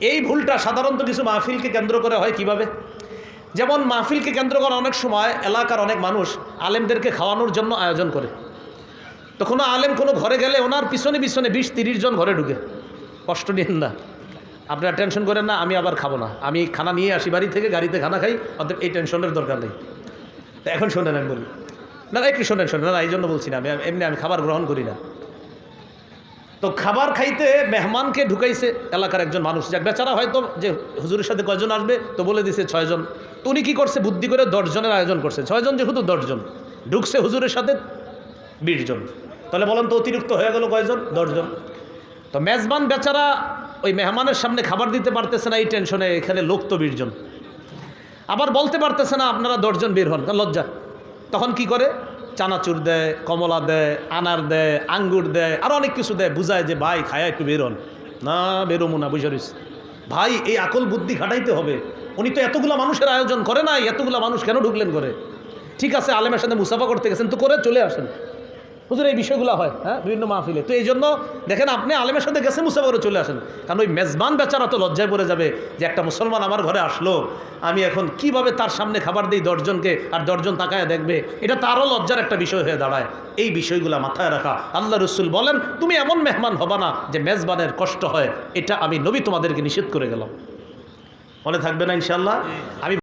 এই ভুলটা সাধারণত কিছু মাহফিলকে কেন্দ্র করে হয় কীভাবে? যেমন মাহফিলকে কেন্দ্র করে অনেক সময় এলাকার অনেক মানুষ আলেমদেরকে খাওয়ানোর জন্য আয়োজন করে। তো কোনো আলেম কোনো ঘরে গেলে ওনার পিছনে পিছনে বিশ তিরিশ জন ঘরে ঢুকে। কষ্ট নিন না। আপনারা টেনশন করেন না আমি আবার খাব না। আমি খানা নিয়ে আসি বাড়ি থেকে গাড়িতে খানা খাই অতএব এই টেনশনের দরকার নেই। তা এখন শোনেন আমি বলি। না, একটু শোনেন শোনেন। না এই জন্য বলছি না আমি এমনি আমি খাবার গ্রহণ করি না। তো খাবার খাইতে মেহমানকে ঢুকাইছে এলাকার একজন মানুষ। যাক, বেচারা হয়তো যে হুজুরের সাথে কয়জন আসবে তো বলে দিছে ছয়জন। তো উনি কী করছে? বুদ্ধি করে দশজনের আয়োজন করছে। ছয়জন যেহেতু দশজন, ঢুকছে হুজুরের সাথে বিশ জন তাহলে বলেন তো অতিরিক্ত হয়ে গেল কয়জন? দশজন। তো মেজবান বেচারা ওই মেহমানের সামনে খাবার দিতে পারতেছে না, এই টেনশনে এখানে লোক তো বিশ জন আবার বলতে পারতেছে না, আপনারা দশজন বের হন, লজ্জা। তখন কি করে? চানাচুর দেয়, কমলা দেয়, আনার দেয়, আঙ্গুর দেয়, আর অনেক কিছু দেয়। বুঝায় যে, ভাই, খায়া একটু বেরোন। না, বেরোমো না, বুঝে। ভাই, এই আকল বুদ্ধি ঘাটাইতে হবে। উনি তো এতগুলো মানুষের আয়োজন করে নাই, এতগুলো মানুষ কেন ঢুকলেন করে ঠিক আছে, আলেমের সাথে মুসাফা করতে গেছেন, তো করে চলে আসেন। হুজুর, এই বিষয়গুলো হয় হ্যাঁ? বিভিন্ন মাহফিলে। তো এই জন্য দেখেন আপনি আলেমের সাথে গেছে, মুসাফা করে চলে আসেন। কারণ ওই মেজবান বেচারা তো লজ্জায় পড়ে যাবে যে একটা মুসলমান আমার ঘরে আসলো। আমি এখন কীভাবে তার সামনে খাবার দিই দশজনকে আর দশজন তাকায় দেখবে? এটা তারও লজ্জার একটা বিষয় হয়ে দাঁড়ায়। এই বিষয়গুলো মাথায় রাখা। আল্লাহ রসুল বলেন, তুমি এমন মেহমান হবা না যে মেজবানের কষ্ট হয়। এটা আমি নবী তোমাদেরকে নিষেধ করে গেলাম। মনে থাকবে না ইনশাল্লাহ আমি